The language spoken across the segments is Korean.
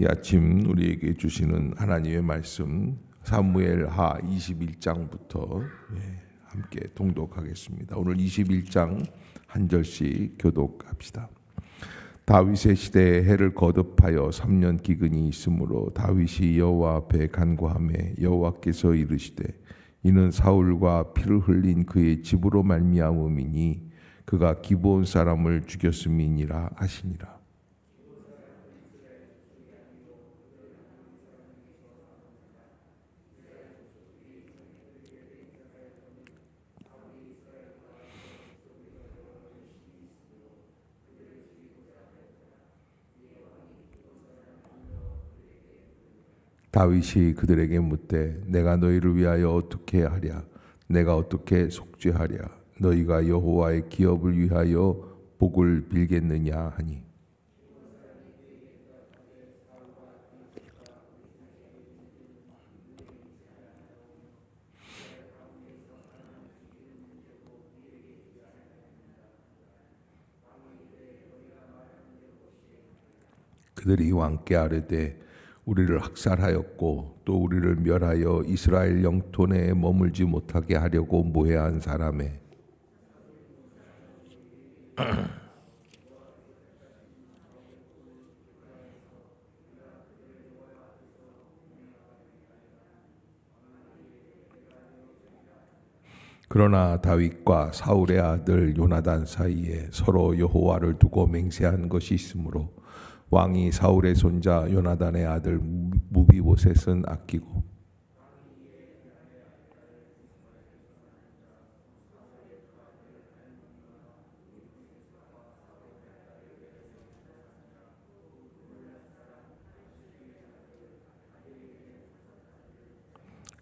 이 아침 우리에게 주시는 하나님의 말씀 사무엘하 21장부터 예, 함께 동독하겠습니다. 오늘 21장 한 절씩 교독합시다. 다윗의 시대에 해를 거듭하여 3년 기근이 있으므로 다윗이 여호와 앞에 간구하매 여호와께서 이르시되 이는 사울과 피를 흘린 그의 집으로 말미암음이니 그가 기브온 사람을 죽였음이니라 하시니라. 다윗이 그들에게 묻되 내가 너희를 위하여 어떻게 하랴? 내가 어떻게 속죄하랴? 너희가 여호와의 기업을 위하여 복을 빌겠느냐 하니. 그들이 왕께 아뢰되 우리를 학살하였고 또 우리를 멸하여 이스라엘 영토 내에 머물지 못하게 하려고 모해한 사람에. 그러나 다윗과 사울의 아들 요나단 사이에 서로 여호와를 두고 맹세한 것이 있으므로 왕이 사울의 손자 요나단의 아들 무비보셋은 아끼고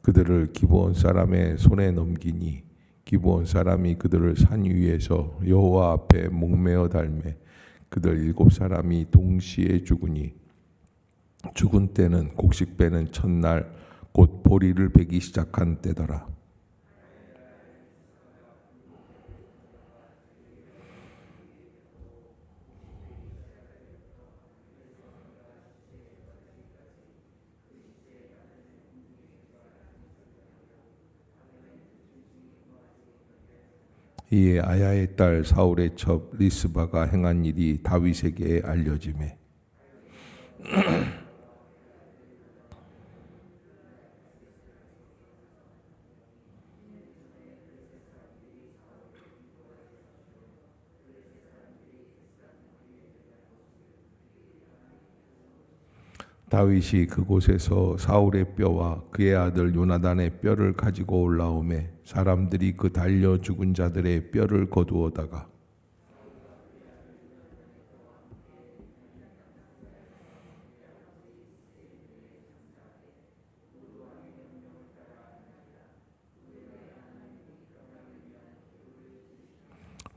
그들을 기브온 사람의 손에 넘기니 기브온 사람이 그들을 산 위에서 여호와 앞에 목매어 달매 그들 일곱 사람이 동시에 죽으니 죽은 때는 곡식 빼는 첫날 곧 보리를 베기 시작한 때더라. 이에 아야의 딸 사울의 첩 리스바가 행한 일이 다윗에게 알려지매 다윗이 그곳에서 사울의 뼈와 그의 아들 요나단의 뼈를 가지고 올라오매 사람들이 그 달려 죽은 자들의 뼈를 거두어다가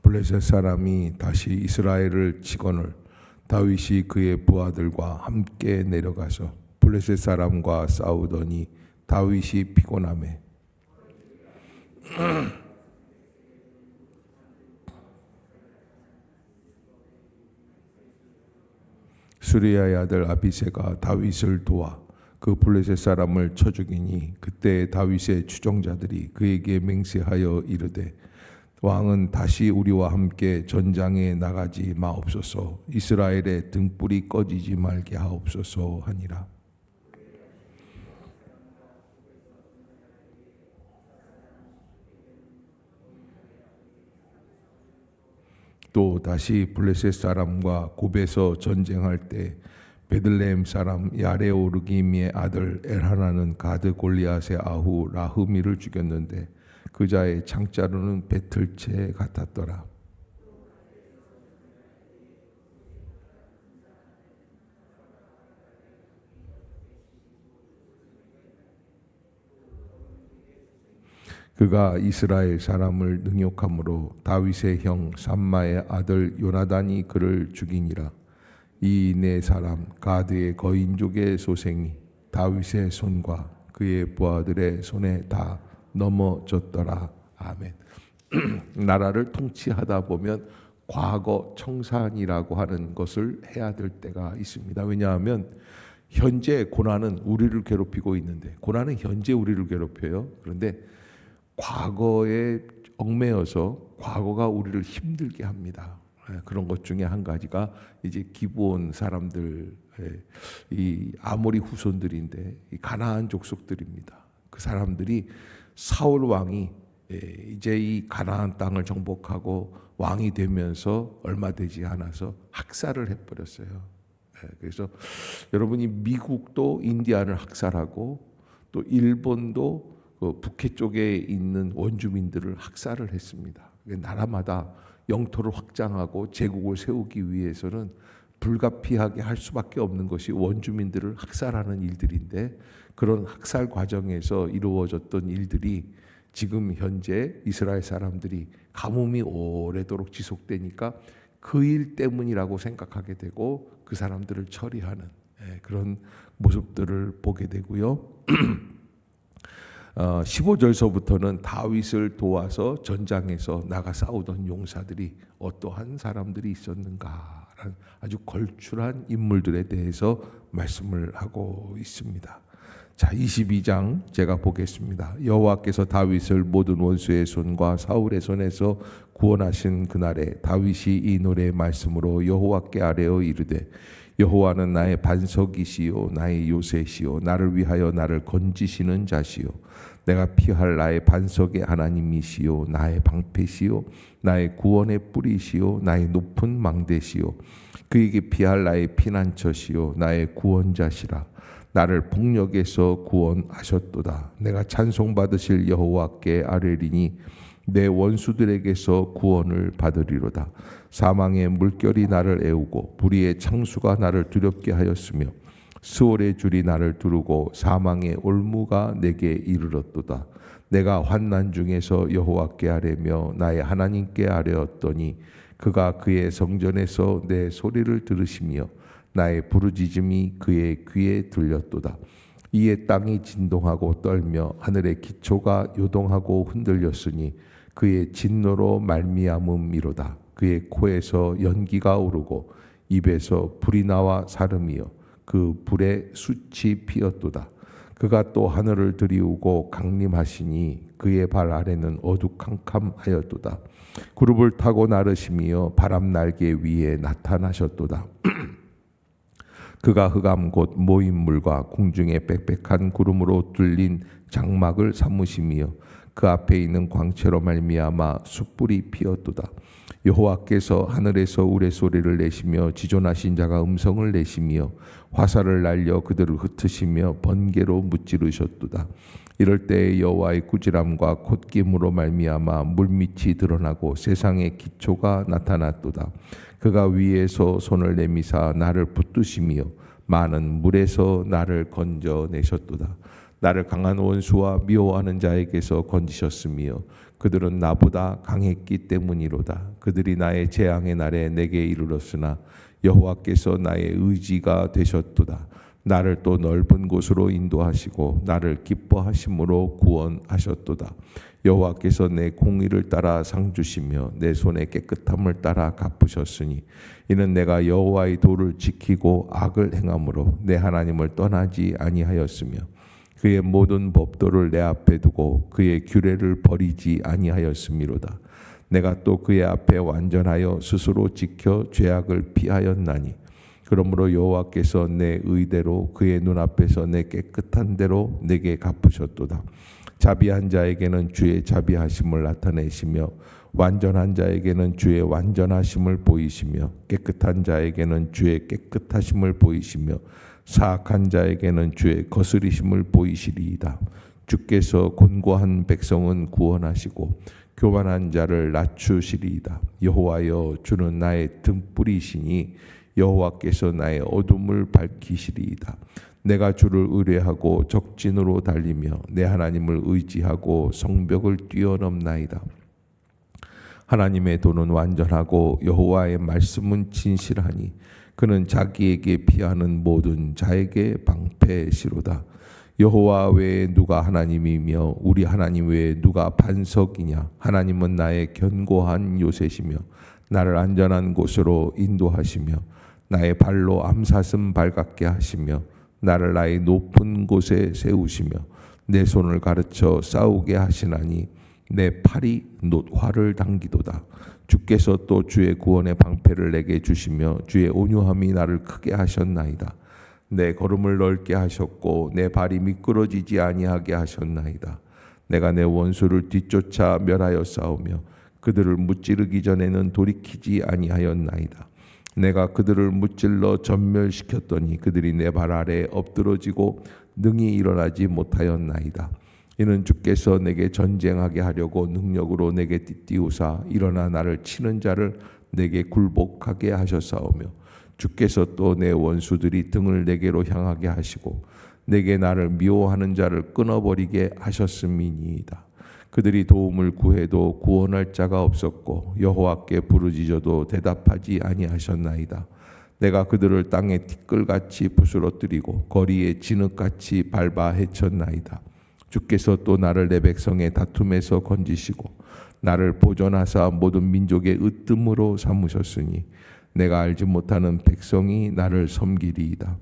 블레셋 사람이 다시 이스라엘을 치거늘 다윗이 그의 부하들과 함께 내려가서 블레셋 사람과 싸우더니 다윗이 피곤함에 수리아의 아들 아비세가 다윗을 도와 그 블레셋 사람을 쳐 죽이니 그때 다윗의 추종자들이 그에게 맹세하여 이르되 왕은 다시 우리와 함께 전장에 나가지 마옵소서. 이스라엘의 등불이 꺼지지 말게 하옵소서 하니라. 또 다시 블레셋 사람과 곱에서 전쟁할 때 베들레헴 사람 야레오르기미의 아들 엘하나는 가드 골리앗의 아후 라흐미를 죽였는데 그자의 창자루는 배틀채 같았더라. 그가 이스라엘 사람을 능욕함으로 다윗의 형 삼마의 아들 요나단이 그를 죽이니라. 이 네 사람 가드의 거인족의 소생이 다윗의 손과 그의 부하들의 손에 다 넘어졌더라. 아멘. 나라를 통치하다 보면 과거 청산이라고 하는 것을 해야 될 때가 있습니다. 왜냐하면 현재 고난은 우리를 괴롭히고 있는데 고난은 현재 우리를 괴롭혀요. 그런데 과거에 얽매여서 과거가 우리를 힘들게 합니다. 예, 그런 것 중에 한 가지가 이제 기브온 사람들 예, 이 아모리 후손들인데 이 가나안 족속들입니다. 그 사람들이 사울 왕이 예, 이제 이 가나안 땅을 정복하고 왕이 되면서 얼마 되지 않아서 학살을 해버렸어요. 예, 그래서 여러분이 미국도 인디안을 학살하고 또 일본도 그 북해 쪽에 있는 원주민들을 학살을 했습니다. 나라마다 영토를 확장하고 제국을 세우기 위해서는 불가피하게 할 수밖에 없는 것이 원주민들을 학살하는 일들인데 그런 학살 과정에서 이루어졌던 일들이 지금 현재 이스라엘 사람들이 가뭄이 오래도록 지속되니까 그 일 때문이라고 생각하게 되고 그 사람들을 처리하는 예, 그런 모습들을 보게 되고요. 어, 15절서부터는 다윗을 도와서 전장에서 나가 싸우던 용사들이 어떠한 사람들이 있었는가라는 아주 걸출한 인물들에 대해서 말씀을 하고 있습니다. 자, 22장 제가 보겠습니다. 여호와께서 다윗을 모든 원수의 손과 사울의 손에서 구원하신 그날에 다윗이 이 노래의 말씀으로 여호와께 아뢰어 이르되 여호와는 나의 반석이시요 나의 요새시요 나를 위하여 나를 건지시는 자시요 내가 피할 나의 반석의 하나님이시요 나의 방패시요 나의 구원의 뿌리시요 나의 높은 망대시요 그에게 피할 나의 피난처시요 나의 구원자시라 나를 폭력에서 구원하셨도다 내가 찬송 받으실 여호와께 아뢰리니 내 원수들에게서 구원을 받으리로다 사망의 물결이 나를 애우고 불의의 창수가 나를 두렵게 하였으며 수월의 줄이 나를 두르고 사망의 올무가 내게 이르렀도다. 내가 환난 중에서 여호와께 아뢰며 나의 하나님께 아뢰었더니 그가 그의 성전에서 내 소리를 들으시며 나의 부르짖음이 그의 귀에 들렸도다. 이에 땅이 진동하고 떨며 하늘의 기초가 요동하고 흔들렸으니 그의 진노로 말미암음이로다. 그의 코에서 연기가 오르고 입에서 불이 나와 사름이여 그 불에 숯이 피었도다. 그가 또 하늘을 들이우고 강림하시니 그의 발 아래는 어두캄캄하였도다. 그룹을 타고 나르시며 바람 날개 위에 나타나셨도다. 그가 흑암 곧 모임물과 궁중의 빽빽한 구름으로 뚫린 장막을 삼으시며 그 앞에 있는 광채로 말미암아 숯불이 피었도다. 여호와께서 하늘에서 우레 소리를 내시며 지존하신 자가 음성을 내시며 화살을 날려 그들을 흩으시며 번개로 무찌르셨도다. 이럴 때 여호와의 꾸지람과 콧김으로 말미암아 물밑이 드러나고 세상의 기초가 나타났도다. 그가 위에서 손을 내미사 나를 붙드시며 많은 물에서 나를 건져내셨도다. 나를 강한 원수와 미워하는 자에게서 건지셨으며 그들은 나보다 강했기 때문이로다. 그들이 나의 재앙의 날에 내게 이르렀으나 여호와께서 나의 의지가 되셨도다. 나를 또 넓은 곳으로 인도하시고 나를 기뻐하심으로 구원하셨도다. 여호와께서 내 공의를 따라 상 주시며 내 손의 깨끗함을 따라 갚으셨으니 이는 내가 여호와의 도를 지키고 악을 행함으로 내 하나님을 떠나지 아니하였으며 그의 모든 법도를 내 앞에 두고 그의 규례를 버리지 아니하였음이로다. 내가 또 그의 앞에 완전하여 스스로 지켜 죄악을 피하였나니 그러므로 여호와께서 내 의대로 그의 눈앞에서 내 깨끗한 대로 내게 갚으셨도다. 자비한 자에게는 주의 자비하심을 나타내시며 완전한 자에게는 주의 완전하심을 보이시며 깨끗한 자에게는 주의 깨끗하심을 보이시며 사악한 자에게는 주의 거스리심을 보이시리이다. 주께서 곤고한 백성은 구원하시고 교만한 자를 낮추시리이다. 여호와여 주는 나의 등불이시니 여호와께서 나의 어둠을 밝히시리이다. 내가 주를 의뢰하고 적진으로 달리며 내 하나님을 의지하고 성벽을 뛰어넘나이다. 하나님의 도는 완전하고 여호와의 말씀은 진실하니 그는 자기에게 피하는 모든 자에게 방패시로다. 여호와 외에 누가 하나님이며 우리 하나님 외에 누가 반석이냐? 하나님은 나의 견고한 요새시며 나를 안전한 곳으로 인도하시며 나의 발로 암사슴 발같게 하시며 나를 나의 높은 곳에 세우시며 내 손을 가르쳐 싸우게 하시나니 내 팔이 놋 활을 당기도다. 주께서 또 주의 구원의 방패를 내게 주시며 주의 온유함이 나를 크게 하셨나이다. 내 걸음을 넓게 하셨고 내 발이 미끄러지지 아니하게 하셨나이다. 내가 내 원수를 뒤쫓아 멸하여 싸우며 그들을 무찌르기 전에는 돌이키지 아니하였나이다. 내가 그들을 무찔러 전멸시켰더니 그들이 내 발 아래 엎드러지고 능히 일어나지 못하였나이다. 이는 주께서 내게 전쟁하게 하려고 능력으로 내게 띠띠우사 일어나 나를 치는 자를 내게 굴복하게 하셨사오며 주께서 또 내 원수들이 등을 내게로 향하게 하시고 내게 나를 미워하는 자를 끊어버리게 하셨음이니이다. 그들이 도움을 구해도 구원할 자가 없었고 여호와께 부르짖어도 대답하지 아니하셨나이다. 내가 그들을 땅에 티끌같이 부스러뜨리고 거리에 진흙같이 밟아 헤쳤나이다. 주께서 또 나를 내 백성의 다툼에서 건지시고 나를 보존하사 모든 민족의 으뜸으로 삼으셨으니 내가 알지 못하는 백성이 나를 섬기리이다.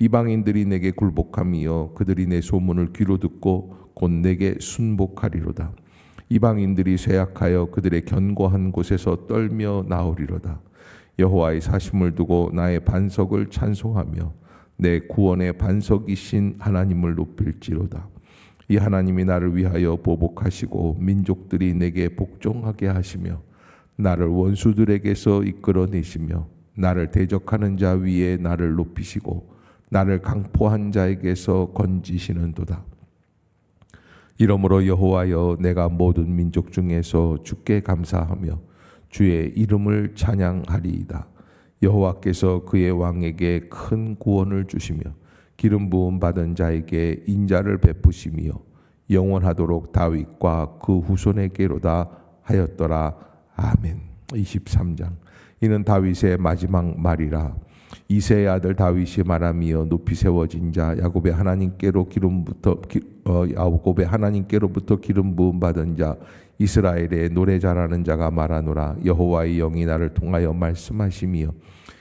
이방인들이 내게 굴복함이여 그들이 내 소문을 귀로 듣고 곧 내게 순복하리로다. 이방인들이 쇠약하여 그들의 견고한 곳에서 떨며 나오리로다. 여호와의 사심을 두고 나의 반석을 찬송하며 내 구원의 반석이신 하나님을 높일지로다. 이 하나님이 나를 위하여 보복하시고 민족들이 내게 복종하게 하시며 나를 원수들에게서 이끌어내시며 나를 대적하는 자 위에 나를 높이시고 나를 강포한 자에게서 건지시는도다. 이러므로 여호와여 내가 모든 민족 중에서 주께 감사하며 주의 이름을 찬양하리이다. 여호와께서 그의 왕에게 큰 구원을 주시며 기름 부음 받은 자에게 인자를 베푸시며 영원하도록 다윗과 그 후손에게로다 하였더라. 아멘. 23장. 이는 다윗의 마지막 말이라. 이세의 아들 다윗이 말하며 높이 세워진 자 야곱의 하나님께로 기름부터 기, 어, 야곱의 하나님께로부터 기름 부음 받은 자 이스라엘의 노래 잘하는 자가 말하노라. 여호와의 영이 나를 통하여 말씀하시며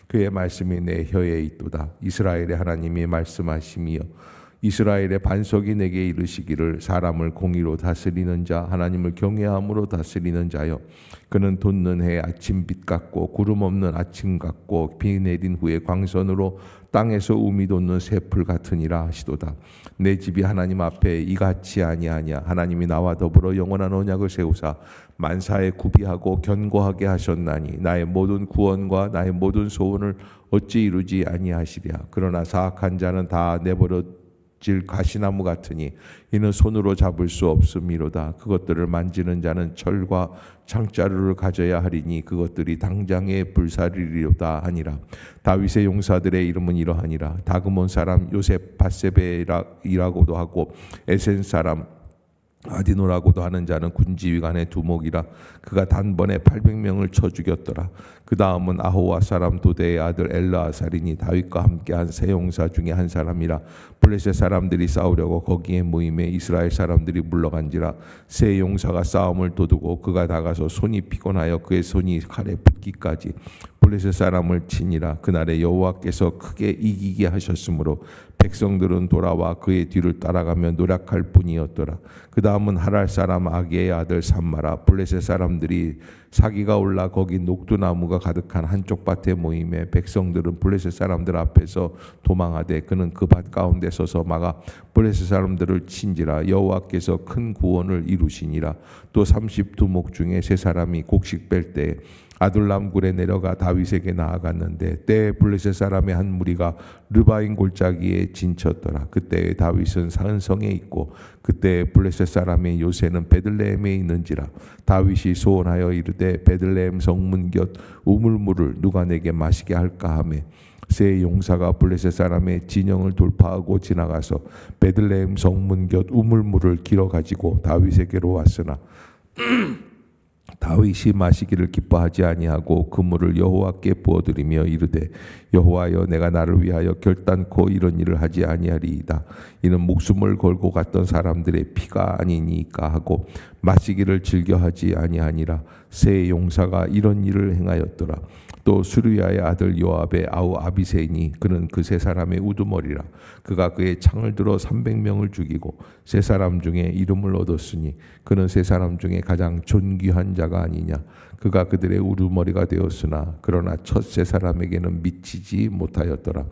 그의 말씀이 내 혀에 있도다. 이스라엘의 하나님이 말씀하시며 이스라엘의 반석이 내게 이르시기를 사람을 공의로 다스리는 자 하나님을 경외함으로 다스리는 자여 그는 돋는 해 아침 빛 같고 구름 없는 아침 같고 비 내린 후에 광선으로 땅에서 우미 돋는 새풀 같으니라 하시도다. 내 집이 하나님 앞에 이같이 아니하냐? 하나님이 나와 더불어 영원한 언약을 세우사 만사에 구비하고 견고하게 하셨나니 나의 모든 구원과 나의 모든 소원을 어찌 이루지 아니하시랴. 그러나 사악한 자는 다 내버려 질 가시나무 같으니 이는 손으로 잡을 수 없음이로다. 그것들을 만지는 자는 철과 창자루를 가져야 하리니 그것들이 당장에 불사리리로다 하니라. 다윗의 용사들의 이름은 이러하니라. 다그몬 사람 요셉 바세베이라고도 하고 에센 사람 아디노라고도 하는 자는 군지휘관의 두목이라 그가 단번에 800명을 쳐 죽였더라. 그 다음은 아호와 사람 도대의 아들 엘라아살이니 다윗과 함께한 세 용사 중에 한 사람이라 블레셋 사람들이 싸우려고 거기에 모임에 이스라엘 사람들이 물러간지라 세 용사가 싸움을 도두고 그가 다가서 손이 피곤하여 그의 손이 칼에 붙기까지 블레셋 사람을 치니라 그날에 여호와께서 크게 이기게 하셨으므로 백성들은 돌아와 그의 뒤를 따라가며 노력할 뿐이었더라. 그 다음은 하랄 사람 아기의 아들 삼마라 블레셋 사람들이 사기가 올라 거기 녹두나무가 가득한 한쪽 밭에 모임에 백성들은 블레셋 사람들 앞에서 도망하되 그는 그 밭 가운데 서서 막아 블레셋 사람들을 친지라 여호와께서 큰 구원을 이루시니라 또 삼십 두목 중에 세 사람이 곡식 뺄 때에 아둘람 굴에 내려가 다윗에게 나아갔는데 때에 블레셋 사람의 한 무리가 르바인 골짜기에 진쳤더라. 그때 다윗은 산성에 있고 그때 블레셋 사람의 요새는 베들레헴에 있는지라 다윗이 소원하여 이르되 베들레헴 성문 곁 우물물을 누가 내게 마시게 할까 하매 세 용사가 블레셋 사람의 진영을 돌파하고 지나가서 베들레헴 성문 곁 우물물을 길어 가지고 다윗에게로 왔으나 다윗이 마시기를 기뻐하지 아니하고 그 물을 여호와께 부어드리며 이르되 여호와여 내가 나를 위하여 결단코 이런 일을 하지 아니하리이다. 이는 목숨을 걸고 갔던 사람들의 피가 아니니까 하고 마시기를 즐겨하지 아니하니라 새 용사가 이런 일을 행하였더라. 또 수르야의 아들 요압의 아우 아비세니 그는 그 세 사람의 우두머리라. 그가 그의 창을 들어 300명을 죽이고 세 사람 중에 이름을 얻었으니 그는 세 사람 중에 가장 존귀한 자가 아니냐. 그가 그들의 우두머리가 되었으나 그러나 첫 세 사람에게는 미치지 못하였더라.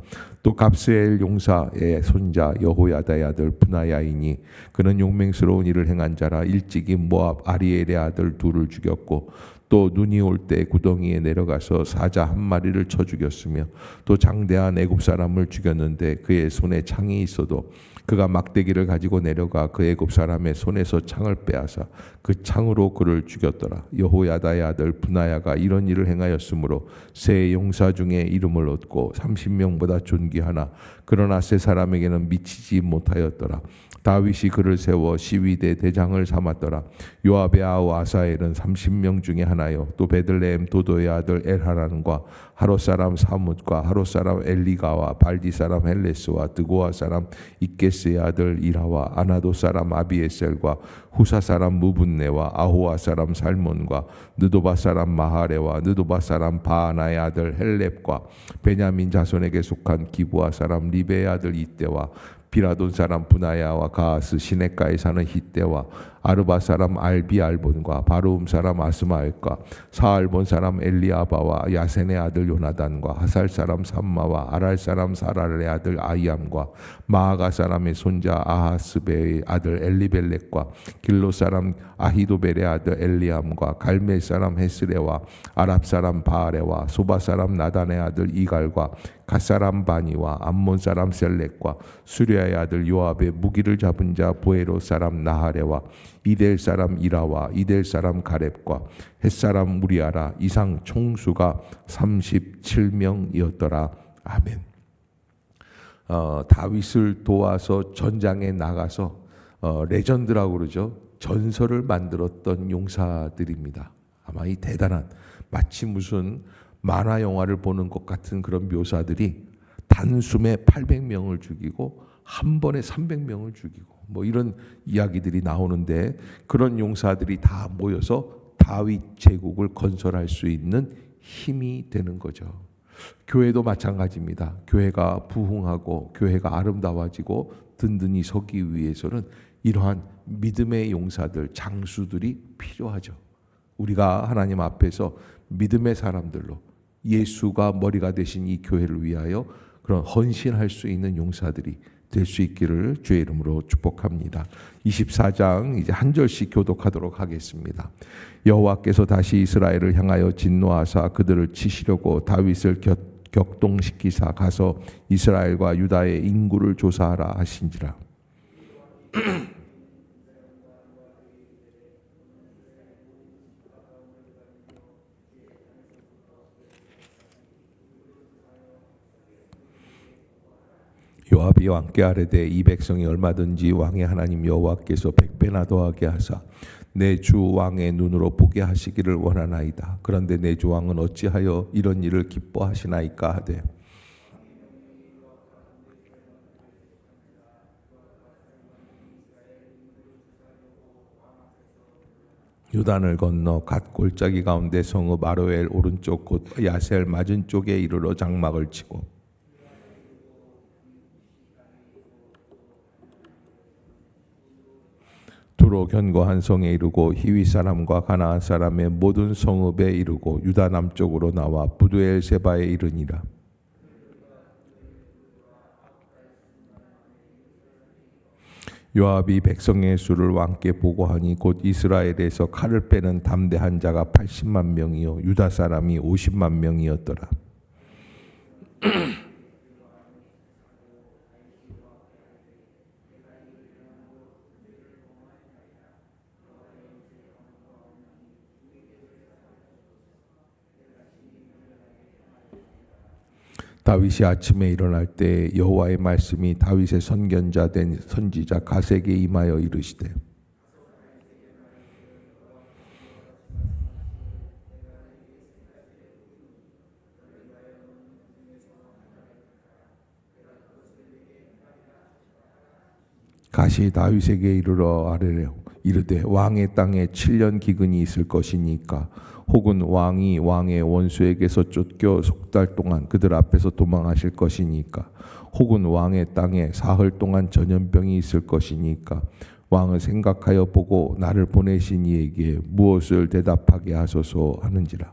또 갑스엘 용사의 손자 여호야다의 아들 분하야이니 그는 용맹스러운 일을 행한 자라 일찍이 모압 아리엘의 아들 둘을 죽였고 또 눈이 올 때 구덩이에 내려가서 사자 한 마리를 쳐 죽였으며 또 장대한 애굽 사람을 죽였는데 그의 손에 창이 있어도 그가 막대기를 가지고 내려가 그 애굽 사람의 손에서 창을 빼앗아 그 창으로 그를 죽였더라. 여호야다의 아들 분하야가 이런 일을 행하였으므로 세 용사 중에 이름을 얻고 30명보다 존귀하나 그러나 세 사람에게는 미치지 못하였더라 다윗이 그를 세워 시위대 대장을 삼았더라. 요압의 아우 아사엘은 30명 중에 하나요. 또 베들레헴 도도의 아들 엘하란과 하롯 사람 사뭇과 하롯 사람 엘리가와 발디 사람 헬레스와 드고아 사람 이케스의 아들 이라와 아나도 사람 아비에셀과 후사 사람 무분네와 아호아 사람 살몬과 느도바 사람 마하레와 느도바 사람 바하나의 아들 헬렙과 베냐민 자손에게 속한 기부아 사람 리베의 아들 이때와 비라돈 사람 분하야와 가스 시내가에 사는 히때와 아르바 사람 알비 알본과 바로움 사람 아스마엘과 사알본 사람 엘리아바와 야센의 아들 요나단과 하살 사람 삼마와 아랄 사람 사랄의 아들 아이암과 마아가 사람의 손자 아하스베의 아들 엘리벨렉과 길로 사람 아히도벨의 아들 엘리암과 갈멜 사람 헤스레와 아랍 사람 바알레와 소바 사람 나단의 아들 이갈과 갓사람 바니와 암몬 사람 셀렉과 수리아의 아들 요압의 무기를 잡은 자 보에로 사람 나하레와 이델 사람 이라와 이델 사람 가렙과 햇사람 무리아라 이상 총수가 37명이었더라. 아멘. 어, 다윗을 도와서 전장에 나가서 어, 레전드라고 그러죠. 전설을 만들었던 용사들입니다. 아마 이 대단한 마치 무슨 만화 영화를 보는 것 같은 그런 묘사들이 단숨에 800명을 죽이고 한 번에 300명을 죽이고 뭐 이런 이야기들이 나오는데 그런 용사들이 다 모여서 다윗 제국을 건설할 수 있는 힘이 되는 거죠. 교회도 마찬가지입니다. 교회가 부흥하고 교회가 아름다워지고 든든히 서기 위해서는 이러한 믿음의 용사들, 장수들이 필요하죠. 우리가 하나님 앞에서 믿음의 사람들로 예수가 머리가 되신 이 교회를 위하여 그런 헌신할 수 있는 용사들이 될 수 있기를 주의 이름으로 축복합니다. 24장 이제 한 절씩 교독하도록 하겠습니다. 여호와께서 다시 이스라엘을 향하여 진노하사 그들을 치시려고 다윗을 격, 격동시키사 가서 이스라엘과 유다의 인구를 조사하라 하신지라. 요압이 왕께 아뢰되 이 백성이 얼마든지 왕의 하나님 여호와께서 백배나 더하게 하사 내 주 왕의 눈으로 보게 하시기를 원하나이다. 그런데 내 주 왕은 어찌하여 이런 일을 기뻐하시나이까 하되 유단을 건너 갓 골짜기 가운데 성읍 아로엘 오른쪽 곧 야셀 맞은 쪽에 이르러 장막을 치고 두로 견고한 성에 이르고 히위 사람과 가나안 사람의 모든 성읍에 이르고 유다 남쪽으로 나와 부두엘 세바에 이르니라. 요압이 백성의 수를 왕께 보고하니 곧 이스라엘에서 칼을 빼는 담대한 자가 80만 명이요 유다 사람이 50만 명이었더라. 다윗이 아침에 일어날 때 여호와의 말씀이 다윗의 선견자 된 선지자 가세게 임하여 이르시되 가시 다윗에게 이르러 아뢰려 이르되 왕의 땅에 7년 기근이 있을 것이니까 혹은 왕이 왕의 원수에게서 쫓겨 석달 동안 그들 앞에서 도망하실 것이니까 혹은 왕의 땅에 사흘 동안 전염병이 있을 것이니까 왕은 생각하여 보고 나를 보내신 이에게 무엇을 대답하게 하소서 하는지라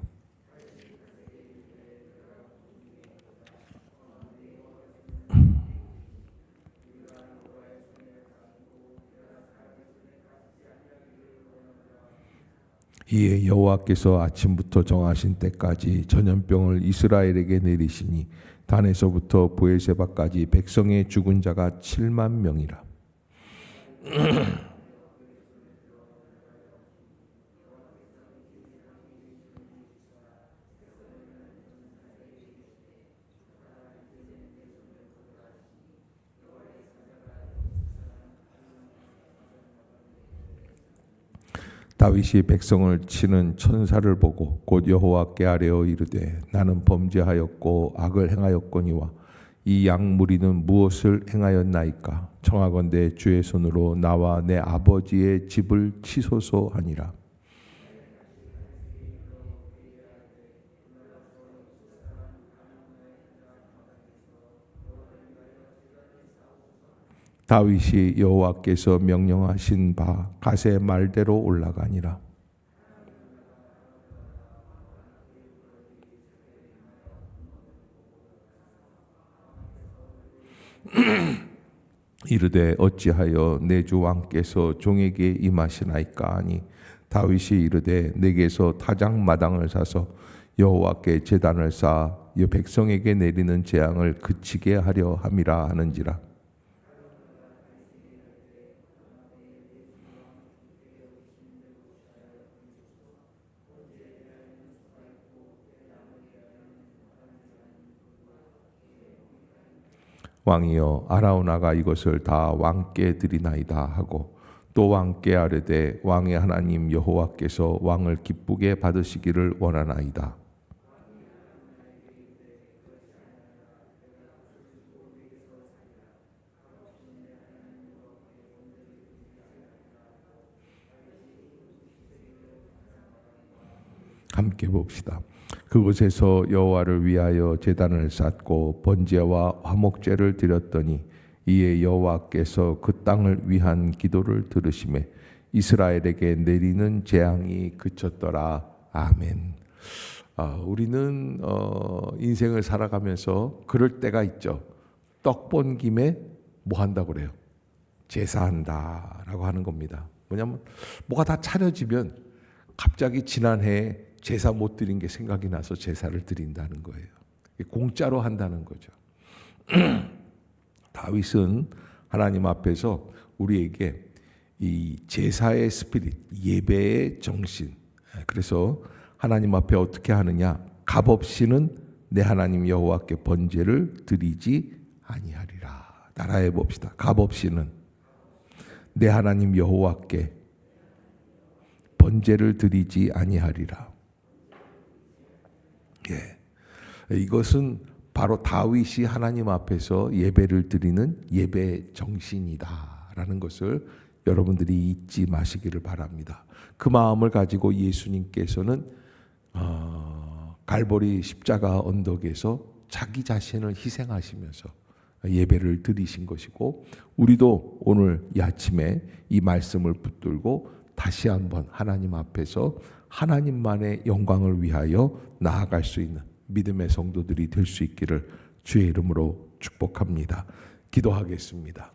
이에 여호와께서 아침부터 정하신 때까지 전염병을 이스라엘에게 내리시니 단에서부터 부에세바까지 백성의 죽은 자가 7만 명이라. 다윗이 백성을 치는 천사를 보고 곧 여호와께 아뢰어 이르되 나는 범죄하였고 악을 행하였거니와 이 양무리는 무엇을 행하였나이까? 청하건대 주의 손으로 나와 내 아버지의 집을 치소서 하니라 다윗이 여호와께서 명령하신 바 가세 말대로 올라가니라. 이르되 어찌하여 내 주 왕께서 종에게 임하시나이까 하니 다윗이 이르되 내게서 타작 마당을 사서 여호와께 제단을 쌓아 이 백성에게 내리는 재앙을 그치게 하려 함이라 하는지라 왕이여 아라우나가 이것을 다 왕께 드리나이다 하고 또 왕께 아뢰되 왕의 하나님 여호와께서 왕을 기쁘게 받으시기를 원하나이다. 함께 봅시다. 그곳에서 여호와를 위하여 제단을 쌓고 번제와 화목제를 드렸더니 이에 여호와께서 그 땅을 위한 기도를 들으심에 이스라엘에게 내리는 재앙이 그쳤더라. 아멘. 아, 우리는 어, 인생을 살아가면서 그럴 때가 있죠. 떡 본 김에 뭐 한다고 그래요? 제사한다라고 하는 겁니다. 뭐냐면 뭐가 다 차려지면 갑자기 지난해 제사 못 드린 게 생각이 나서 제사를 드린다는 거예요. 공짜로 한다는 거죠. 다윗은 하나님 앞에서 우리에게 이 제사의 스피릿, 예배의 정신. 그래서 하나님 앞에 어떻게 하느냐? 값 없이는 내 하나님 여호와께 번제를 드리지 아니하리라. 따라해 봅시다. 값 없이는 내 하나님 여호와께 번제를 드리지 아니하리라. 예. 이것은 바로 다윗이 하나님 앞에서 예배를 드리는 예배 정신이다라는 것을 여러분들이 잊지 마시기를 바랍니다. 그 마음을 가지고 예수님께서는 어, 갈보리 십자가 언덕에서 자기 자신을 희생하시면서 예배를 드리신 것이고 우리도 오늘 이 아침에 이 말씀을 붙들고 다시 한번 하나님 앞에서 하나님만의 영광을 위하여 나아갈 수 있는 믿음의 성도들이 될 수 있기를 주의 이름으로 축복합니다. 기도하겠습니다.